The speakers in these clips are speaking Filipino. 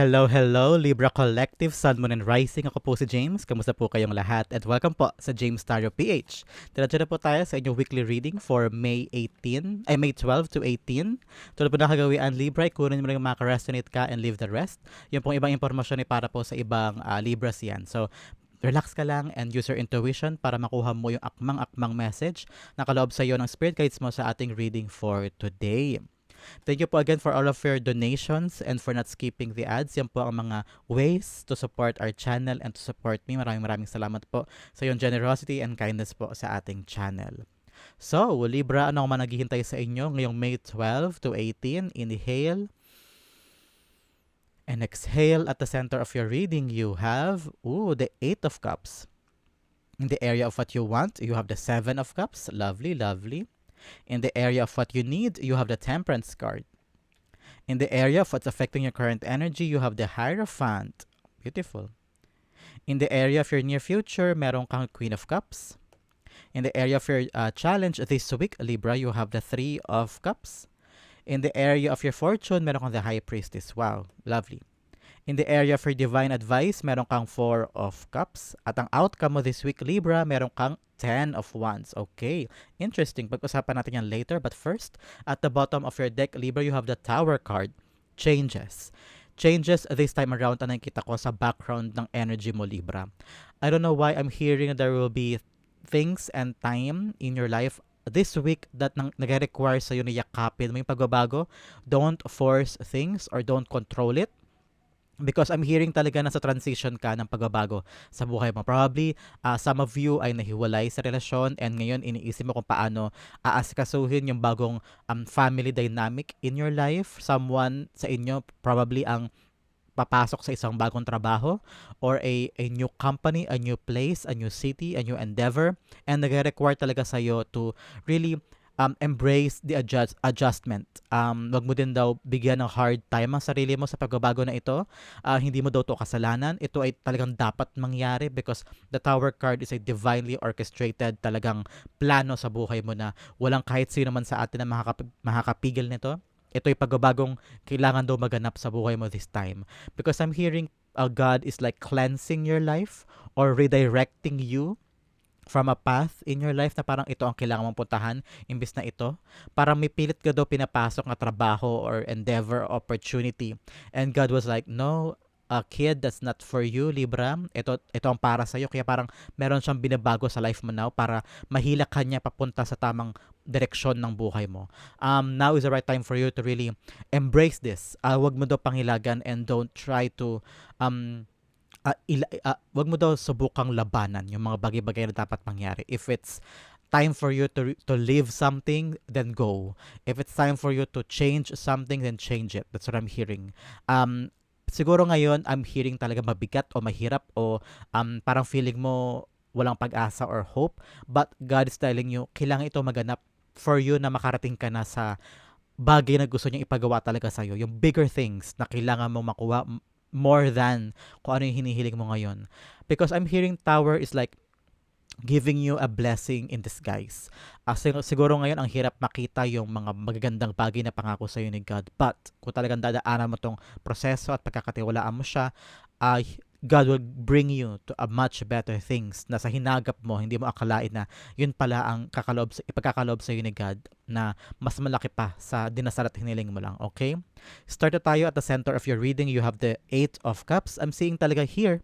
Hello, hello, Libra Collective, Sun, Moon, and Rising. Ako po si James. Kamusta po kayong lahat? At welcome po sa James Tarot PH. Diretso na po tayo sa inyong weekly reading for May 18, ay May 12 to 18. Tulad po na kagawian, Libra, kunin mo lang yung mga resonate ka and leave the rest. Yung pong ibang impormasyon ay para po sa ibang uh, Libras yan. So, relax ka lang and use your intuition para makuha mo yung akmang-akmang message na kaloob sa iyo ng spirit guides mo sa ating reading for today. Thank you po again for all of your donations and for not skipping the ads. Yan po ang mga ways to support our channel and to support me. Maraming maraming salamat po sa iyong generosity and kindness po sa ating channel. So, Libra, ano ang naghihintay sa inyo ngayong May 12 to 18? Inhale. And exhale at the center of your reading, you have, ooh, the Eight of Cups. In the area of what you want, you have the Seven of Cups. Lovely, lovely. In the area of what you need, you have the Temperance card. In the area of what's affecting your current energy, you have the Hierophant. Beautiful. In the area of your near future, meron kang Queen of Cups. In the area of your uh, challenge this week, Libra, you have the Three of Cups. In the area of your fortune, meron kang the High Priestess. Wow, lovely. In the area for divine advice, meron kang Four of Cups. At ang outcome mo this week, Libra, meron kang Ten of Wands. Okay, interesting. Pag-usapan natin yan later. But first, at the bottom of your deck, Libra, you have the Tower card. Changes. Changes this time around ang nakikita ko sa background ng energy mo, Libra. I don't know why I'm hearing there will be things and time in your life this week that nang nag-require sa'yo na yakapin mo yung pagbabago. Don't force things or don't control it because I'm hearing talaga na sa transition ka ng pagbabago sa buhay mo. Probably, uh, some of you ay nahiwalay sa relasyon and ngayon iniisip mo kung paano aasikasuhin yung bagong um, family dynamic in your life. Someone sa inyo probably ang papasok sa isang bagong trabaho or a, a new company, a new place, a new city, a new endeavor and nag-require talaga sa'yo to really um, embrace the adjust, adjustment. Um, wag mo din daw bigyan ng hard time ang sarili mo sa pagbabago na ito. Uh, hindi mo daw to kasalanan. Ito ay talagang dapat mangyari because the Tower card is a divinely orchestrated talagang plano sa buhay mo na walang kahit sino man sa atin na makakap- makakapigil nito. Ito ay pagbabagong kailangan daw maganap sa buhay mo this time. Because I'm hearing uh, God is like cleansing your life or redirecting you from a path in your life na parang ito ang kailangan mong puntahan imbis na ito. Parang may pilit ka daw pinapasok na trabaho or endeavor, opportunity. And God was like, no, a kid that's not for you, Libra. Ito, ito ang para sa'yo. Kaya parang meron siyang binabago sa life mo now para mahila ka niya papunta sa tamang direksyon ng buhay mo. Um, now is the right time for you to really embrace this. Uh, wag mo daw pangilagan and don't try to um, uh, ila, uh, wag mo daw subukang labanan yung mga bagay-bagay na dapat mangyari. If it's time for you to to leave something, then go. If it's time for you to change something, then change it. That's what I'm hearing. Um, siguro ngayon, I'm hearing talaga mabigat o mahirap o um, parang feeling mo walang pag-asa or hope. But God is telling you, kailangan ito maganap for you na makarating ka na sa bagay na gusto niyang ipagawa talaga sa'yo. Yung bigger things na kailangan mo makuha, more than kung ano yung hinihiling mo ngayon. Because I'm hearing tower is like giving you a blessing in disguise. Uh, sig- siguro ngayon ang hirap makita yung mga magagandang bagay na pangako sa iyo ni God. But kung talagang dadaanan mo tong proseso at pagkakatiwalaan mo siya, uh, God will bring you to a much better things na sa hinagap mo, hindi mo akalain na yun pala ang kakalob, ipagkakalob sa iyo ni God na mas malaki pa sa dinasal at hiniling mo lang. Okay? Start tayo at the center of your reading. You have the Eight of Cups. I'm seeing talaga here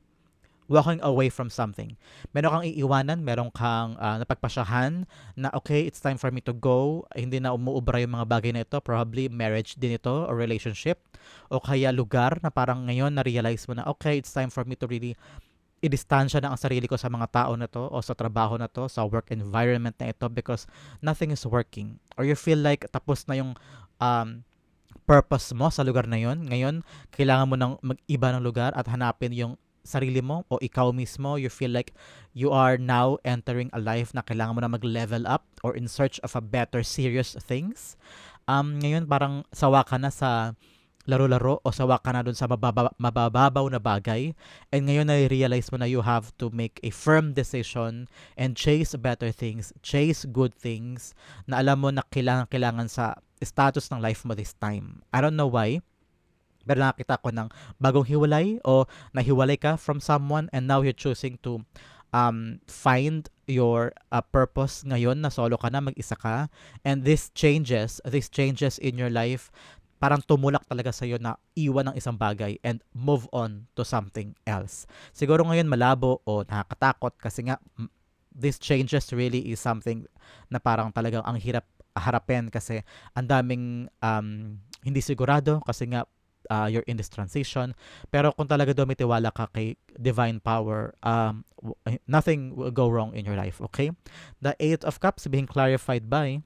walking away from something. Meron kang iiwanan, meron kang uh, napagpasyahan na okay, it's time for me to go. Hindi na umuubra yung mga bagay na ito. Probably marriage din ito or relationship. O kaya lugar na parang ngayon na-realize mo na okay, it's time for me to really i-distansya na ang sarili ko sa mga tao na to o sa trabaho na to, sa work environment na ito because nothing is working. Or you feel like tapos na yung um, purpose mo sa lugar na yon. Ngayon, kailangan mo nang mag-iba ng lugar at hanapin yung sarili mo o ikaw mismo, you feel like you are now entering a life na kailangan mo na mag-level up or in search of a better serious things. Um, ngayon parang sawa ka na sa laro-laro o sawa ka na dun sa mababa, mabababaw na bagay and ngayon na-realize mo na you have to make a firm decision and chase better things, chase good things na alam mo na kailangan-kailangan sa status ng life mo this time. I don't know why, Pero nakakita ko ng bagong hiwalay o nahiwalay ka from someone and now you're choosing to um, find your uh, purpose ngayon na solo ka na, mag-isa ka. And this changes, this changes in your life, parang tumulak talaga sa'yo na iwan ng isang bagay and move on to something else. Siguro ngayon malabo o nakakatakot kasi nga this changes really is something na parang talagang ang hirap harapin kasi ang daming um, hindi sigurado kasi nga uh, you're in this transition. Pero kung talaga daw may tiwala ka kay divine power, um, w- nothing will go wrong in your life, okay? The Eight of Cups being clarified by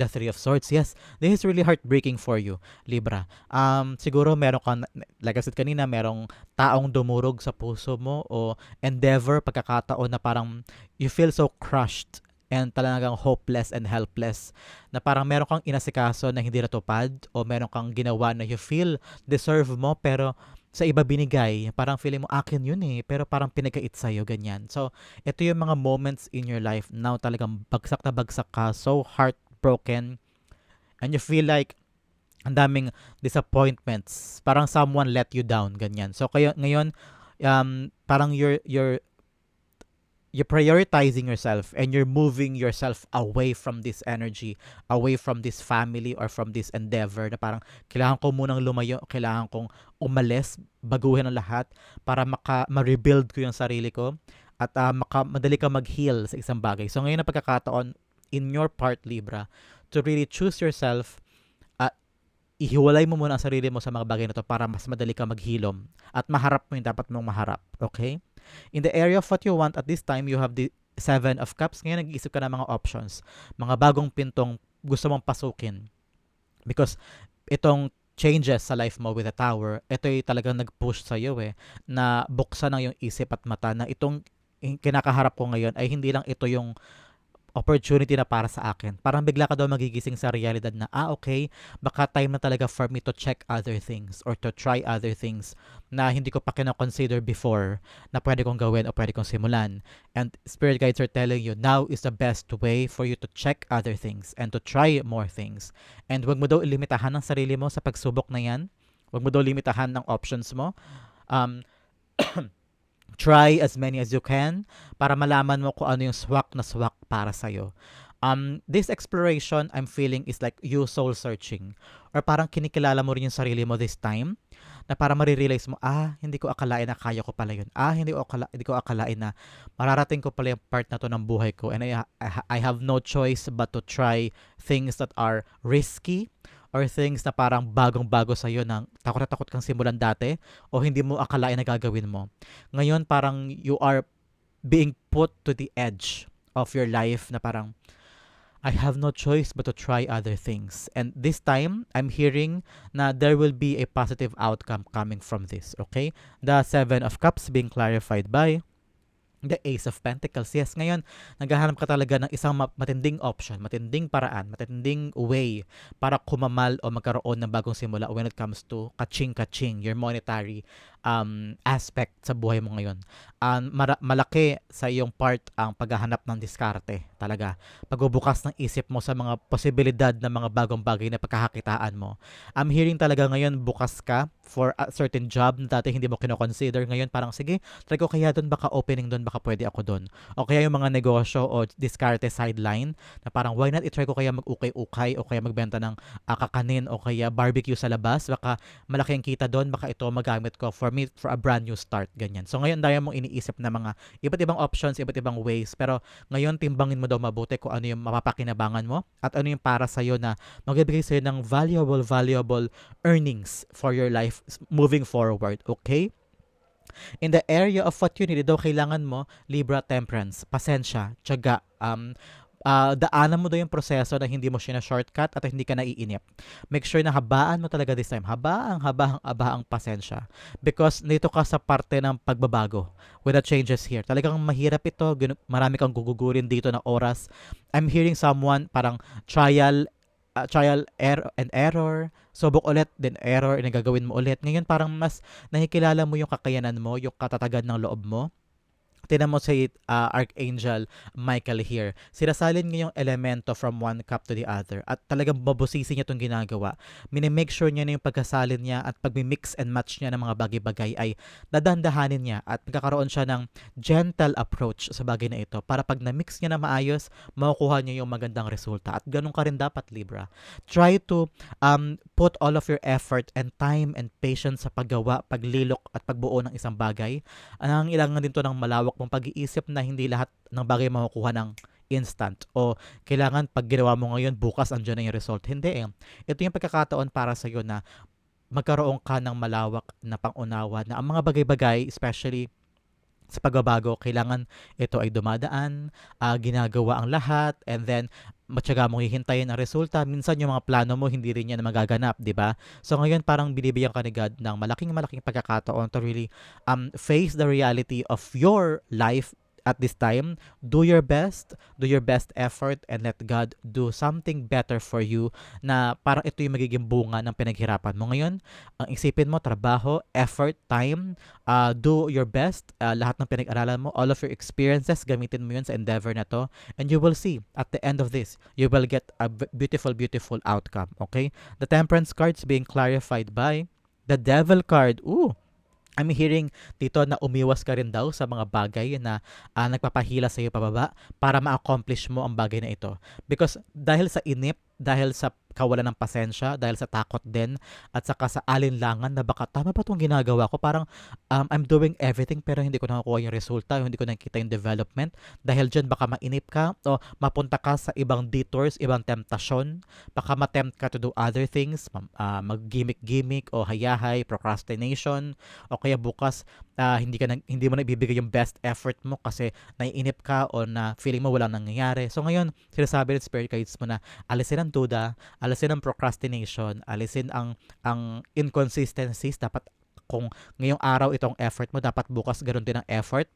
the Three of Swords. Yes, this is really heartbreaking for you, Libra. Um, siguro meron kang, like I said kanina, merong taong dumurog sa puso mo o endeavor, pagkakataon na parang you feel so crushed and talagang hopeless and helpless na parang meron kang inasikaso na hindi natupad o meron kang ginawa na you feel deserve mo pero sa iba binigay, parang feeling mo akin yun eh, pero parang pinagkait sa'yo, ganyan. So, ito yung mga moments in your life now talagang bagsak na bagsak ka, so heartbroken, and you feel like ang daming disappointments, parang someone let you down, ganyan. So, kayo, ngayon, um, parang you're, you're you're prioritizing yourself and you're moving yourself away from this energy, away from this family or from this endeavor na parang kailangan ko munang lumayo, kailangan kong umalis, baguhin ang lahat para maka ma-rebuild ko yung sarili ko at uh, maka, madali ka mag-heal sa isang bagay. So ngayon na pagkakataon in your part Libra to really choose yourself at ihiwalay mo muna ang sarili mo sa mga bagay na to para mas madali ka maghilom at maharap mo yung dapat mong maharap. Okay? In the area of what you want at this time, you have the Seven of Cups. Ngayon, nag-iisip ka ng mga options. Mga bagong pintong gusto mong pasukin. Because itong changes sa life mo with the tower, ito ay talagang nag-push sa iyo eh, na buksan ang iyong isip at mata na itong kinakaharap ko ngayon ay hindi lang ito yung opportunity na para sa akin. Parang bigla ka daw magigising sa realidad na, ah, okay, baka time na talaga for me to check other things or to try other things na hindi ko pa kina-consider before na pwede kong gawin o pwede kong simulan. And spirit guides are telling you, now is the best way for you to check other things and to try more things. And wag mo daw ilimitahan ang sarili mo sa pagsubok na yan. Wag mo daw limitahan ng options mo. Um, try as many as you can para malaman mo kung ano yung swak na swak para sa'yo. Um, this exploration I'm feeling is like you soul searching or parang kinikilala mo rin yung sarili mo this time na para marirealize mo, ah, hindi ko akalain na kaya ko pala yun. Ah, hindi ko, akala, hindi ko akalain na mararating ko pala yung part na to ng buhay ko and I, I, I have no choice but to try things that are risky or things na parang bagong-bago sa iyo nang takot na takot kang simulan dati o hindi mo akalain na gagawin mo. Ngayon parang you are being put to the edge of your life na parang I have no choice but to try other things. And this time, I'm hearing na there will be a positive outcome coming from this, okay? The Seven of Cups being clarified by the Ace of Pentacles. Yes, ngayon, naghahanap ka talaga ng isang matinding option, matinding paraan, matinding way para kumamal o magkaroon ng bagong simula when it comes to kaching-kaching, your monetary um, aspect sa buhay mo ngayon. Um, mara- malaki sa iyong part ang paghahanap ng diskarte talaga. Pagbubukas ng isip mo sa mga posibilidad ng mga bagong bagay na pagkakakitaan mo. I'm hearing talaga ngayon bukas ka for a certain job na dati hindi mo kinoconsider. Ngayon parang sige, try ko kaya doon baka opening doon, baka pwede ako doon. O kaya yung mga negosyo o diskarte sideline na parang why not i-try ko kaya mag-ukay-ukay o kaya magbenta ng uh, o kaya barbecue sa labas. Baka malaki ang kita doon, baka ito magamit ko for for me for a brand new start ganyan. So ngayon daya mong iniisip na mga iba't ibang options, iba't ibang ways pero ngayon timbangin mo daw mabuti kung ano yung mapapakinabangan mo at ano yung para sa iyo na magbibigay sa iyo ng valuable valuable earnings for your life moving forward, okay? In the area of what you need, daw kailangan mo Libra temperance, pasensya, tiyaga, um, uh, daanan mo daw yung proseso na hindi mo siya na shortcut at hindi ka naiinip. Make sure na habaan mo talaga this time. Habaang, habaang, abaang pasensya. Because nito ka sa parte ng pagbabago with the changes here. Talagang mahirap ito. Marami kang gugugurin dito na oras. I'm hearing someone parang trial uh, trial error and error, subok ulit, then error, and gagawin mo ulit. Ngayon parang mas nakikilala mo yung kakayanan mo, yung katatagan ng loob mo, Tinan mo si uh, Archangel Michael here. Sinasalin niya yung elemento from one cup to the other at talagang mabusisi niya itong ginagawa. Minimake sure niya na yung pagkasalin niya at pag-mix and match niya ng mga bagay-bagay ay dadandahanin niya at magkakaroon siya ng gentle approach sa bagay na ito para pag na-mix niya na maayos, makukuha niya yung magandang resulta. At ganun ka rin dapat, Libra. Try to um, put all of your effort and time and patience sa paggawa, paglilok at pagbuo ng isang bagay. Ang ilangan din to ng malawak mong pag-iisip na hindi lahat ng bagay makukuha ng instant o kailangan pag ginawa mo ngayon bukas andyan na yung result. Hindi eh. Ito yung pagkakataon para sa iyo na magkaroon ka ng malawak na pangunawa na ang mga bagay-bagay, especially sa pagbabago, kailangan ito ay dumadaan, uh, ginagawa ang lahat, and then matyaga mong hihintayin ang resulta. Minsan yung mga plano mo, hindi rin yan magaganap, di ba? So ngayon parang binibigyan ka ni God ng malaking malaking pagkakataon to really um, face the reality of your life at this time, do your best, do your best effort, and let God do something better for you na parang ito yung magiging bunga ng pinaghirapan mo ngayon. Ang isipin mo, trabaho, effort, time, uh, do your best, uh, lahat ng pinag-aralan mo, all of your experiences, gamitin mo yun sa endeavor na to, and you will see, at the end of this, you will get a beautiful, beautiful outcome, okay? The temperance cards being clarified by the devil card. Ooh, I'm hearing dito na umiwas ka rin daw sa mga bagay na uh, nagpapahila sa iyo pababa para ma-accomplish mo ang bagay na ito. Because dahil sa inip, dahil sa kawalan ng pasensya dahil sa takot din at saka sa alinlangan na baka tama ba itong ginagawa ko? Parang um, I'm doing everything pero hindi ko nakukuha yung resulta hindi ko nakikita yung development. Dahil dyan baka mainip ka o mapunta ka sa ibang detours ibang temptasyon. Baka matempt ka to do other things uh, mag-gimmick-gimmick o hayahay procrastination o kaya bukas uh, hindi ka na, hindi mo na ibibigay yung best effort mo kasi naiinip ka o na feeling mo walang nangyayari. So ngayon sinasabi ng spirit guides mo na alisin duda alisin ang procrastination, alisin ang ang inconsistencies dapat kung ngayong araw itong effort mo dapat bukas ganoon din ang effort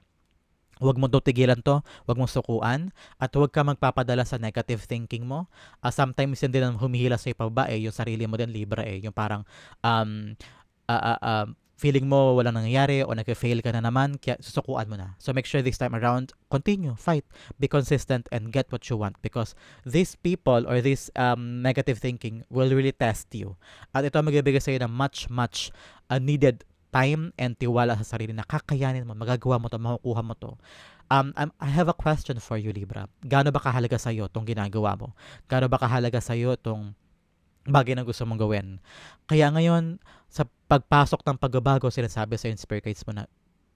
Huwag mo tigilan to, huwag mong sukuan, at huwag ka magpapadala sa negative thinking mo. Uh, sometimes yun din ang humihila sa ipaba eh, yung sarili mo din libra eh, yung parang um, uh, uh, uh, feeling mo walang nangyayari o nag-fail ka na naman, kaya susukuan mo na. So make sure this time around, continue, fight, be consistent, and get what you want because these people or this um, negative thinking will really test you. At ito magbibigay sa iyo ng much, much uh, needed time and tiwala sa sarili na kakayanin mo, magagawa mo to, makukuha mo to. Um, I have a question for you, Libra. Gaano ba kahalaga sa iyo itong ginagawa mo? Gaano ba kahalaga sa iyo itong bagay na gusto mong gawin. Kaya ngayon, pagpasok ng pagbabago, sinasabi sa Inspire Guides mo na,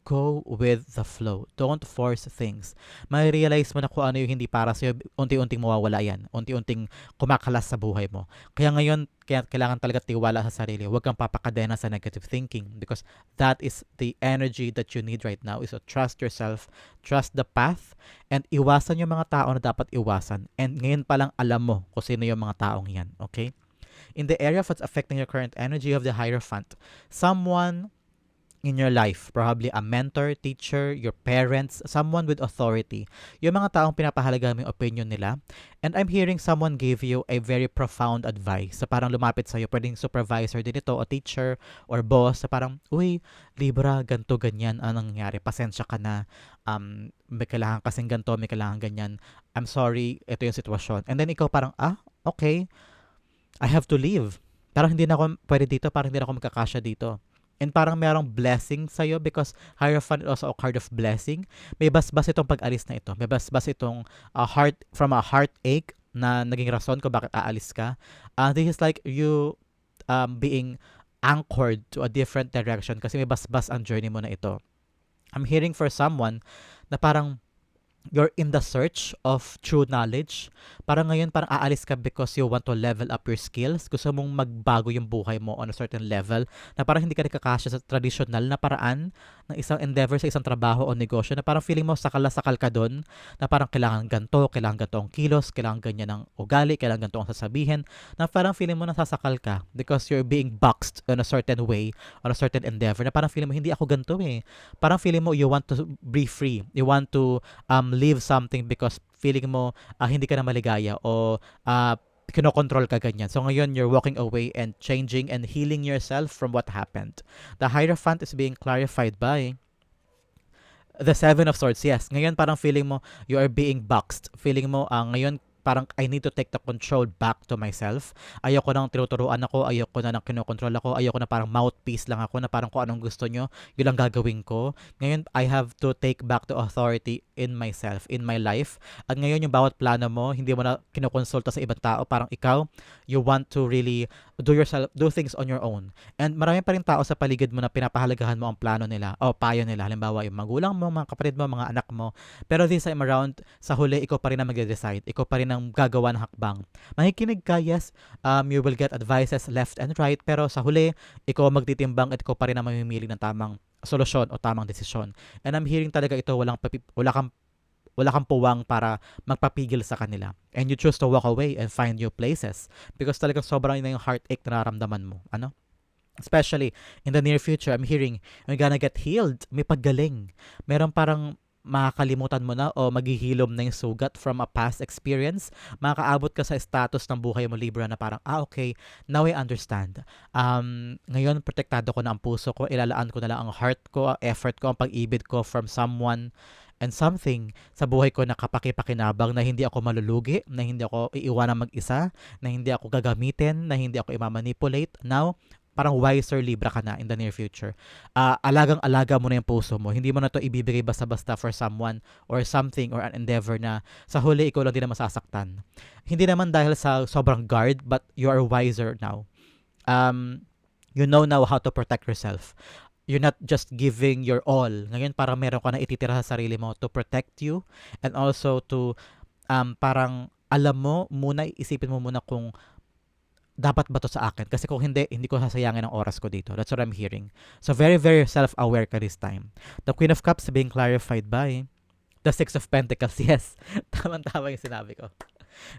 go with the flow. Don't force things. May realize mo na kung ano yung hindi para sa'yo, unti-unting mawawala yan. Unti-unting kumakalas sa buhay mo. Kaya ngayon, kaya kailangan talaga tiwala sa sarili. Huwag kang papakadena sa negative thinking because that is the energy that you need right now is to trust yourself, trust the path, and iwasan yung mga tao na dapat iwasan. And ngayon pa lang alam mo kung sino yung mga taong yan. Okay? In the area of what's affecting your current energy of the Hierophant. Someone in your life, probably a mentor, teacher, your parents, someone with authority. Yung mga taong pinapahalaga mo yung opinion nila. And I'm hearing someone gave you a very profound advice. Sa parang lumapit sa'yo, pwedeng supervisor din ito, o teacher, or boss, sa parang, uy, Libra, ganto ganyan, anong nangyari? Pasensya ka na. Um, may kailangan kasing ganto, may kailangan ganyan. I'm sorry, ito yung sitwasyon. And then ikaw parang, ah, okay I have to leave. Parang hindi na ako pwede dito, parang hindi na ako magkakasya dito. And parang merong blessing sa'yo because Hierophant is also a card of blessing. May basbas itong pag-alis na ito. May basbas itong uh, heart, from a heartache na naging rason kung bakit aalis ka. Uh, this is like you um, being anchored to a different direction kasi may basbas ang journey mo na ito. I'm hearing for someone na parang you're in the search of true knowledge. Parang ngayon, parang aalis ka because you want to level up your skills. Gusto mong magbago yung buhay mo on a certain level na parang hindi ka nakakasya sa traditional na paraan ng isang endeavor sa isang trabaho o negosyo na parang feeling mo sakal na sakal ka doon na parang kailangan ganto, kailangan ganto ang kilos, kailangan ganyan ang ugali, kailangan ganto ang sasabihin na parang feeling mo nasasakal ka because you're being boxed in a certain way on a certain endeavor na parang feeling mo hindi ako ganto eh. Parang feeling mo you want to be free. You want to um, leave something because feeling mo uh, hindi ka na maligaya o uh, kinokontrol ka ganyan. So ngayon, you're walking away and changing and healing yourself from what happened. The Hierophant is being clarified by The Seven of Swords, yes. Ngayon parang feeling mo you are being boxed. Feeling mo ah, ngayon parang I need to take the control back to myself. Ayoko nang tinuturuan ako, ayoko na nang kinokontrol ako, ayoko na parang mouthpiece lang ako na parang kung anong gusto nyo, yun lang gagawin ko. Ngayon, I have to take back the authority in myself, in my life. At ngayon, yung bawat plano mo, hindi mo na kinokonsulta sa ibang tao, parang ikaw, you want to really do yourself, do things on your own. And marami pa rin tao sa paligid mo na pinapahalagahan mo ang plano nila o payo nila. Halimbawa, yung magulang mo, mga kapatid mo, mga anak mo. Pero this time around, sa huli, ikaw pa rin ang mag-decide. Ikaw pa rin ang ang gagawa ng hakbang. Makikinig ka, yes, um, you will get advices left and right, pero sa huli, ikaw magtitimbang at ikaw pa rin ang mamimili ng tamang solusyon o tamang desisyon. And I'm hearing talaga ito, walang papi, wala kang wala kang puwang para magpapigil sa kanila. And you choose to walk away and find new places because talagang sobrang na yung heartache na nararamdaman mo. Ano? Especially in the near future, I'm hearing you're gonna get healed. May paggaling. Meron parang makakalimutan mo na o maghihilom na yung sugat from a past experience, makakaabot ka sa status ng buhay mo Libra na parang, ah okay, now I understand. Um, ngayon, protektado ko na ang puso ko, ilalaan ko na lang ang heart ko, ang effort ko, ang pag-ibig ko from someone and something sa buhay ko na kapakipakinabang na hindi ako malulugi, na hindi ako iiwanan mag-isa, na hindi ako gagamitin, na hindi ako imamanipulate. Now, parang wiser Libra ka na in the near future. Uh, alagang-alaga mo na yung puso mo. Hindi mo na to ibibigay basta-basta for someone or something or an endeavor na sa huli ikaw lang din na masasaktan. Hindi naman dahil sa sobrang guard but you are wiser now. Um, you know now how to protect yourself. You're not just giving your all. Ngayon parang meron ka na ititira sa sarili mo to protect you and also to um, parang alam mo muna, isipin mo muna kung dapat ba to sa akin? Kasi kung hindi, hindi ko sasayangin ang oras ko dito. That's what I'm hearing. So very, very self-aware ka this time. The Queen of Cups being clarified by the Six of Pentacles. Yes, tama-tama yung sinabi ko.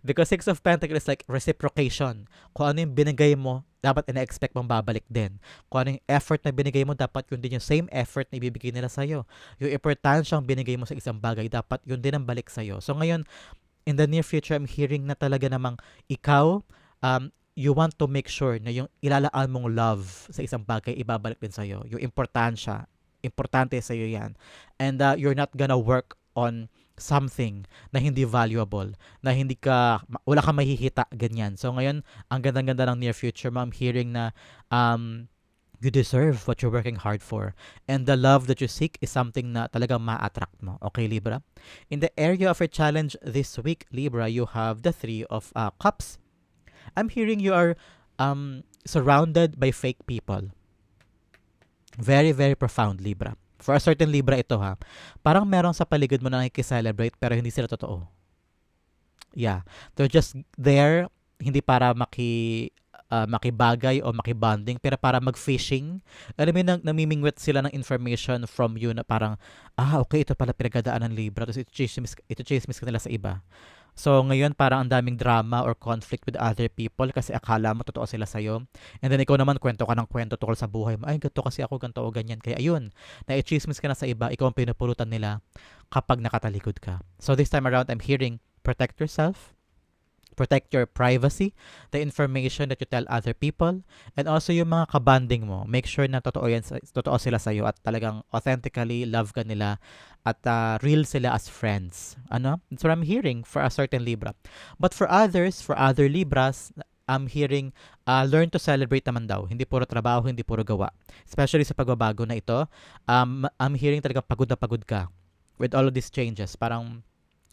Because Six of Pentacles is like reciprocation. Kung ano yung binigay mo, dapat ina-expect mong babalik din. Kung ano yung effort na binigay mo, dapat yun din yung same effort na ibibigay nila sa'yo. Yung importansyang binigay mo sa isang bagay, dapat yun din ang balik sa'yo. So ngayon, in the near future, I'm hearing na talaga namang ikaw, um, you want to make sure na yung ilalaan mong love sa isang bagay, ibabalik din sa'yo. Yung importansya, importante sa'yo yan. And uh, you're not gonna work on something na hindi valuable, na hindi ka, wala kang mahihita, ganyan. So ngayon, ang ganda-ganda ng near future, ma'am, hearing na um, you deserve what you're working hard for. And the love that you seek is something na talagang ma-attract mo. Okay, Libra? In the area of your challenge this week, Libra, you have the Three of uh, Cups. I'm hearing you are um, surrounded by fake people. Very, very profound, Libra. For a certain Libra ito ha. Parang meron sa paligid mo na nakikiselebrate pero hindi sila totoo. Yeah. They're just there, hindi para maki uh, makibagay o makibanding pero para mag-fishing. Alam mo, nang, namimingwit sila ng information from you na parang, ah, okay, ito pala pinagdadaan ng Libra. Tapos ito chismis, ito chismis ka nila sa iba. So, ngayon parang ang daming drama or conflict with other people kasi akala mo totoo sila sa'yo. And then ikaw naman kwento ka ng kwento tungkol sa buhay mo. Ay, ganito kasi ako, ganito o ganyan. Kaya ayun, na-chismis ka na sa iba, ikaw ang pinupulutan nila kapag nakatalikod ka. So, this time around, I'm hearing, protect yourself, protect your privacy, the information that you tell other people, and also yung mga kabanding mo. Make sure na totoo, yan, totoo sila sa'yo at talagang authentically love ka nila at uh, real sila as friends. Ano? That's what I'm hearing for a certain Libra. But for others, for other Libras, I'm hearing uh, learn to celebrate naman daw. Hindi puro trabaho, hindi puro gawa. Especially sa pagbabago na ito, um, I'm hearing talaga pagod na pagod ka with all of these changes. Parang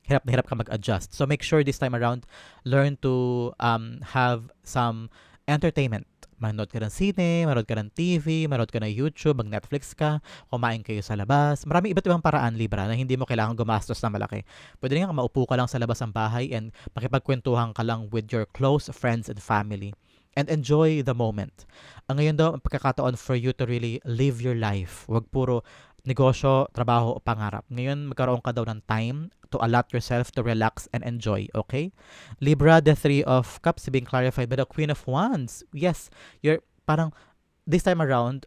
hirap na hirap ka mag-adjust. So make sure this time around, learn to um, have some entertainment. Manood ka ng sine, manood ka ng TV, manood ka ng YouTube, mag-Netflix ka, kumain kayo sa labas. Marami iba't ibang paraan, Libra, na hindi mo kailangan gumastos na malaki. Pwede nga maupo ka lang sa labas ng bahay and makipagkwentuhan ka lang with your close friends and family and enjoy the moment. Ang ngayon daw, ang pagkakataon for you to really live your life. Huwag puro negosyo, trabaho o pangarap. Ngayon, magkaroon ka daw ng time to allot yourself to relax and enjoy, okay? Libra, the Three of Cups being clarified by the Queen of Wands. Yes, you're parang this time around,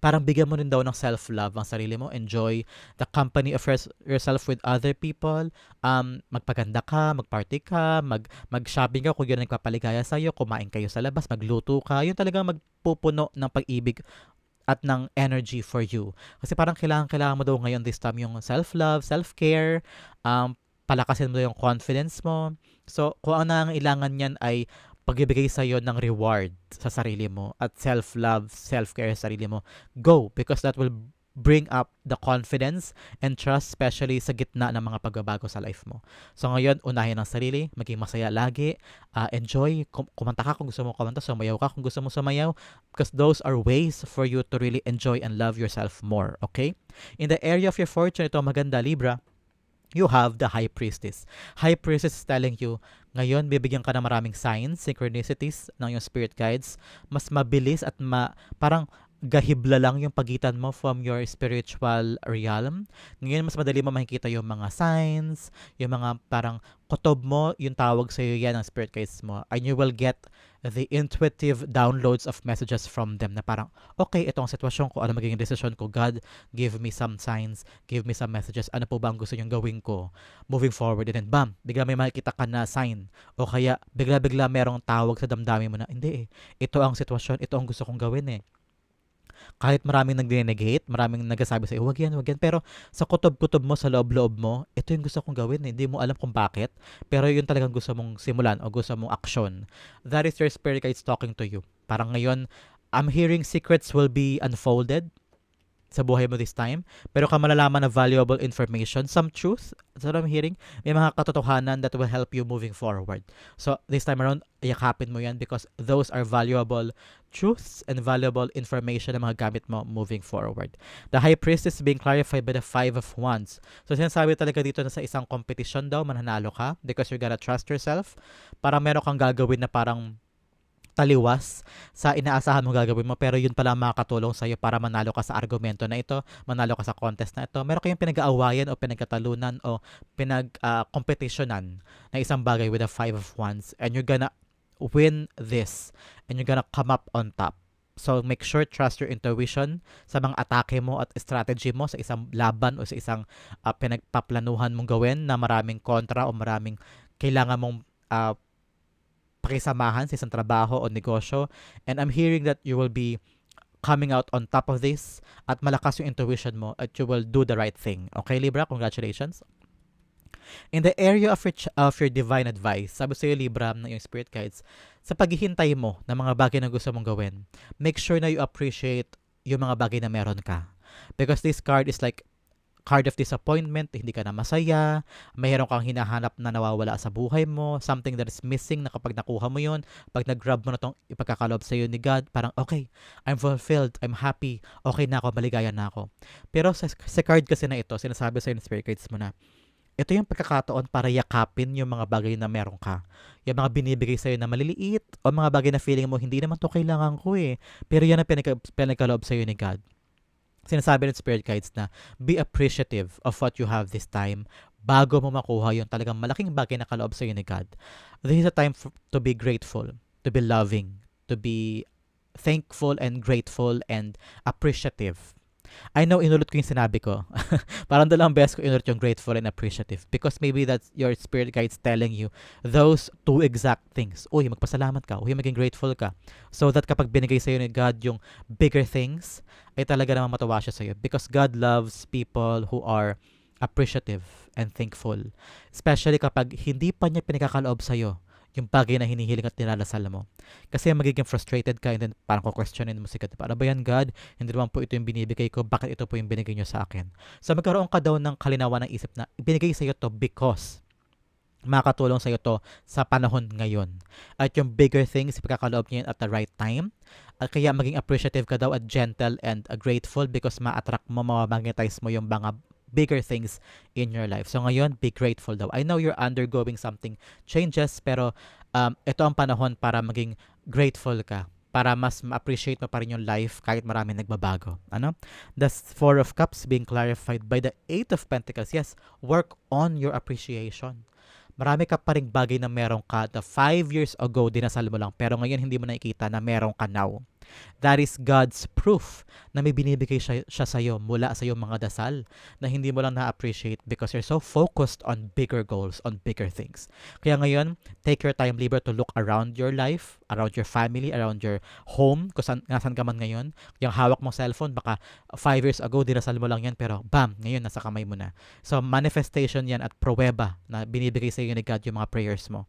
parang bigyan mo rin daw ng self-love ang sarili mo. Enjoy the company of yourself with other people. Um, magpaganda ka, magparty ka, mag, mag-shopping ka kung yun ang nagpapaligaya sa'yo, kumain kayo sa labas, magluto ka. Yun talagang magpupuno ng pag-ibig at ng energy for you. Kasi parang kailangan, kailangan mo daw ngayon this time yung self-love, self-care, um, palakasin mo yung confidence mo. So, kung ano ang ilangan niyan ay pagbibigay sa iyo ng reward sa sarili mo at self-love, self-care sa sarili mo, go because that will bring up the confidence and trust especially sa gitna ng mga pagbabago sa life mo. So ngayon, unahin ang sarili, maging masaya lagi, uh, enjoy, kum- kumanta ka kung gusto mo kumanta, sumayaw ka kung gusto mo sumayaw because those are ways for you to really enjoy and love yourself more, okay? In the area of your fortune, ito maganda, Libra, you have the High Priestess. High Priestess is telling you, ngayon, bibigyan ka ng maraming signs, synchronicities ng yung spirit guides. Mas mabilis at ma, parang gahibla lang yung pagitan mo from your spiritual realm. Ngayon, mas madali mo makikita yung mga signs, yung mga parang kutob mo, yung tawag sa iyo yan ng spirit guides mo. And you will get the intuitive downloads of messages from them na parang, okay, itong sitwasyon ko, ano magiging decision ko, God, give me some signs, give me some messages, ano po ba ang gusto nyong gawin ko moving forward, and then bam, bigla may makikita ka na sign, o kaya bigla-bigla merong tawag sa damdamin mo na, hindi eh, ito ang sitwasyon, ito ang gusto kong gawin eh kahit maraming nag-negate, maraming nagsasabi sa iyo, yan, wag yan. Pero sa kutob-kutob mo, sa loob-loob mo, ito yung gusto kong gawin. Eh. Hindi mo alam kung bakit. Pero yun talagang gusto mong simulan o gusto mong action. That is your spirit guides talking to you. Parang ngayon, I'm hearing secrets will be unfolded sa buhay mo this time. Pero ka malalaman na valuable information, some truth, what I'm hearing. May mga katotohanan that will help you moving forward. So, this time around, yakapin mo yan because those are valuable truths and valuable information na mga gamit mo moving forward. The High Priestess is being clarified by the Five of Wands. So, sinasabi talaga dito na sa isang competition daw, mananalo ka because you're gonna trust yourself. Para meron kang gagawin na parang taliwas sa inaasahan mo gagawin mo pero yun pala makakatulong sa iyo para manalo ka sa argumento na ito, manalo ka sa contest na ito. Meron kayong pinag-aawayan o pinagkatalunan o pinag-competitionan uh, na isang bagay with a five of wands and you're gonna win this and you're gonna come up on top. So make sure trust your intuition sa mga atake mo at strategy mo sa isang laban o sa isang uh, pinagpaplanuhan mong gawin na maraming kontra o maraming kailangan mong uh, pakisamahan sa isang trabaho o negosyo. And I'm hearing that you will be coming out on top of this at malakas yung intuition mo at you will do the right thing. Okay, Libra? Congratulations. In the area of your, of your divine advice, sabi sa'yo Libra ng yung spirit guides, sa paghihintay mo ng mga bagay na gusto mong gawin, make sure na you appreciate yung mga bagay na meron ka. Because this card is like card of disappointment, hindi ka na masaya, mayroon kang hinahanap na nawawala sa buhay mo, something that is missing na kapag nakuha mo yon pag nag-grab mo na tong ipagkakalob sa iyo ni God, parang okay, I'm fulfilled, I'm happy, okay na ako, maligaya na ako. Pero sa, sa card kasi na ito, sinasabi sa spirit guides mo na, ito yung pagkakataon para yakapin yung mga bagay na meron ka. Yung mga binibigay sa'yo na maliliit o mga bagay na feeling mo, hindi naman to kailangan ko eh. Pero yan ang pinag- pinagkaloob sa'yo ni God sinasabi ng spirit guides na be appreciative of what you have this time bago mo makuha yung talagang malaking bagay na kaloob sa ni God. This is a time for, to be grateful, to be loving, to be thankful and grateful and appreciative I know inulot ko yung sinabi ko. Parang dalawang beses ko inulot yung grateful and appreciative because maybe that's your spirit guides telling you those two exact things. Uy, magpasalamat ka. Uy, maging grateful ka. So that kapag binigay sa'yo ni God yung bigger things, ay talaga naman matawa siya sa'yo because God loves people who are appreciative and thankful. Especially kapag hindi pa niya pinagkakaloob sa'yo yung bagay na hinihiling at nilalasal mo. Kasi magiging frustrated ka and then parang ko-questionin mo si God. Para ba yan God? Hindi naman po ito yung binibigay ko. Bakit ito po yung binigay nyo sa akin? So magkaroon ka daw ng kalinawan ng isip na binigay sa iyo to because makakatulong sa iyo to sa panahon ngayon. At yung bigger things, ipagkakaloob niya at the right time. At kaya maging appreciative ka daw at gentle and grateful because ma-attract mo, mamagnetize mo yung mga bigger things in your life. So ngayon, be grateful daw. I know you're undergoing something changes, pero um, ito ang panahon para maging grateful ka para mas ma-appreciate mo pa rin yung life kahit marami nagbabago. Ano? The Four of Cups being clarified by the Eight of Pentacles. Yes, work on your appreciation. Marami ka pa rin bagay na meron ka the five years ago dinasal mo lang pero ngayon hindi mo nakikita na meron ka now. That is God's proof na may binibigay siya, siya sa'yo mula sa iyong mga dasal na hindi mo lang na-appreciate because you're so focused on bigger goals, on bigger things. Kaya ngayon, take your time, Libra, to look around your life, around your family, around your home, kung saan, nasan ka man ngayon. Yung hawak mong cellphone, baka five years ago, dinasal mo lang yan, pero bam, ngayon, nasa kamay mo na. So, manifestation yan at pruweba na binibigay sa iyo ni God yung mga prayers mo.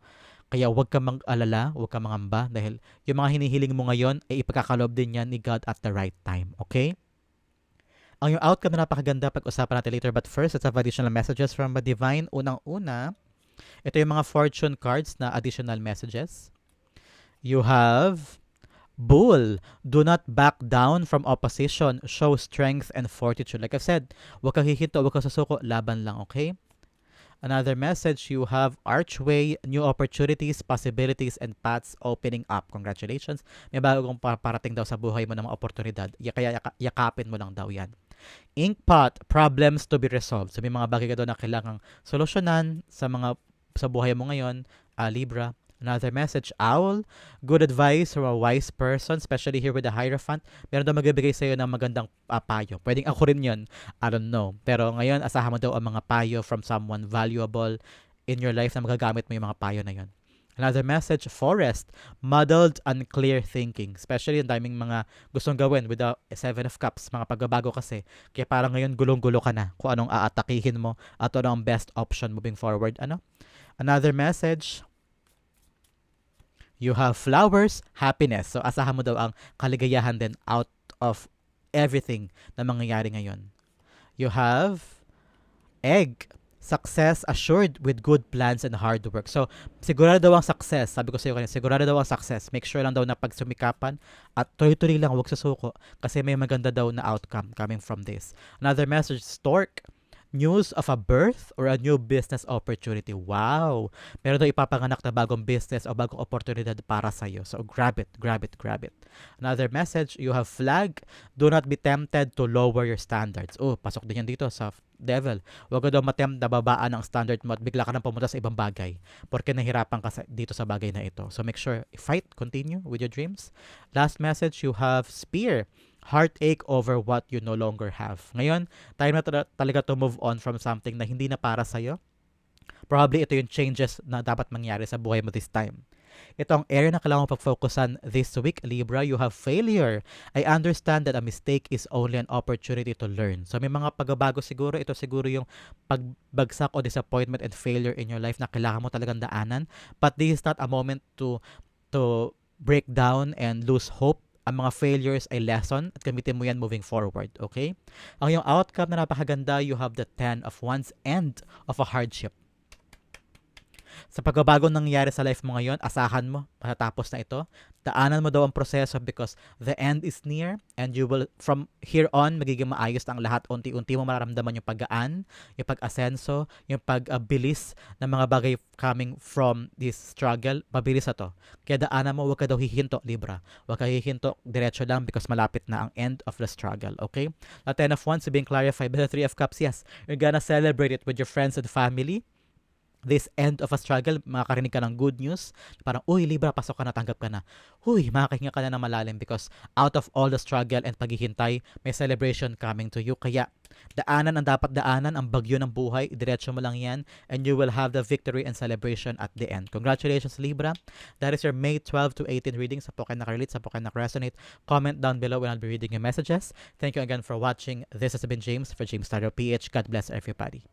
Kaya huwag kang mag-alala, huwag kang mangamba dahil yung mga hinihiling mo ngayon ay ipagkakalob din yan ni God at the right time. Okay? Ang yung outcome na napakaganda pag-usapan natin later but first, let's have additional messages from the divine. Unang-una, ito yung mga fortune cards na additional messages. You have Bull, do not back down from opposition. Show strength and fortitude. Like I've said, huwag kang hihinto, huwag kang susuko, laban lang, okay? Another message, you have archway, new opportunities, possibilities, and paths opening up. Congratulations. May bagong parating daw sa buhay mo ng mga oportunidad. Kaya yakapin mo lang daw yan. Inkpot, problems to be resolved. So may mga bagay ka daw na kailangang solusyonan sa mga sa buhay mo ngayon, uh, Libra. Another message, owl. Good advice from a wise person, especially here with the Hierophant. Meron daw magbibigay sa iyo ng magandang uh, payo. Pwedeng ako rin yun. I don't know. Pero ngayon, asahan mo daw ang mga payo from someone valuable in your life na magagamit mo yung mga payo na yun. Another message, forest, muddled, unclear thinking. Especially yung daming mga gustong gawin with the Seven of Cups, mga pagbabago kasi. Kaya parang ngayon gulong-gulo ka na kung anong aatakihin mo at ano ang best option moving forward. Ano? Another message, You have flowers, happiness. So asahan mo daw ang kaligayahan din out of everything na mangyayari ngayon. You have egg, success assured with good plans and hard work. So, sigurado daw ang success. Sabi ko sa iyo kanina, sigurado daw ang success. Make sure lang daw na pagsumikapan at tuloy-tuloy lang, huwag susuko kasi may maganda daw na outcome coming from this. Another message, stork, news of a birth or a new business opportunity. Wow! Meron daw ipapanganak na bagong business o bagong oportunidad para sa iyo. So grab it, grab it, grab it. Another message, you have flag, do not be tempted to lower your standards. Oh, pasok din yan dito sa devil. Huwag ka daw matempt na babaan ang standard mo at bigla ka nang pumunta sa ibang bagay porque nahirapan ka sa, dito sa bagay na ito. So make sure, fight, continue with your dreams. Last message, you have spear heartache over what you no longer have. Ngayon, time na talaga to move on from something na hindi na para sa'yo. Probably ito yung changes na dapat mangyari sa buhay mo this time. Ito ang area na kailangan mo pag-focusan this week, Libra. You have failure. I understand that a mistake is only an opportunity to learn. So may mga pagbabago siguro. Ito siguro yung pagbagsak o disappointment and failure in your life na kailangan mo talagang daanan. But this is not a moment to to break down and lose hope ang mga failures ay lesson at gamitin mo yan moving forward, okay? Ang yung outcome na napakaganda, you have the 10 of wands end of a hardship. Sa pagbabago nangyayari sa life mo ngayon, asahan mo, matatapos na ito. Daanan mo daw ang proseso because the end is near and you will, from here on, magiging maayos ang lahat. Unti-unti mo mararamdaman yung paggaan, yung pag-asenso, yung pag-bilis ng mga bagay coming from this struggle. Mabilis na to. Kaya daanan mo, huwag ka daw hihinto, Libra. Huwag ka hihinto, diretso lang because malapit na ang end of the struggle. Okay? The Ten of Wands being clarified by the Three of Cups. Yes, you're gonna celebrate it with your friends and family this end of a struggle, makakarinig ka ng good news. Parang, uy, Libra, pasok ka na, tanggap ka na. Uy, makakahinga ka na ng malalim because out of all the struggle and paghihintay, may celebration coming to you. Kaya, daanan ang dapat daanan, ang bagyo ng buhay, diretso mo lang yan, and you will have the victory and celebration at the end. Congratulations, Libra. That is your May 12 to 18 reading sa Poken Nakarelate, sa Poken Nakaresonate. Comment down below when I'll be reading your messages. Thank you again for watching. This has been James for James Starter PH. God bless everybody.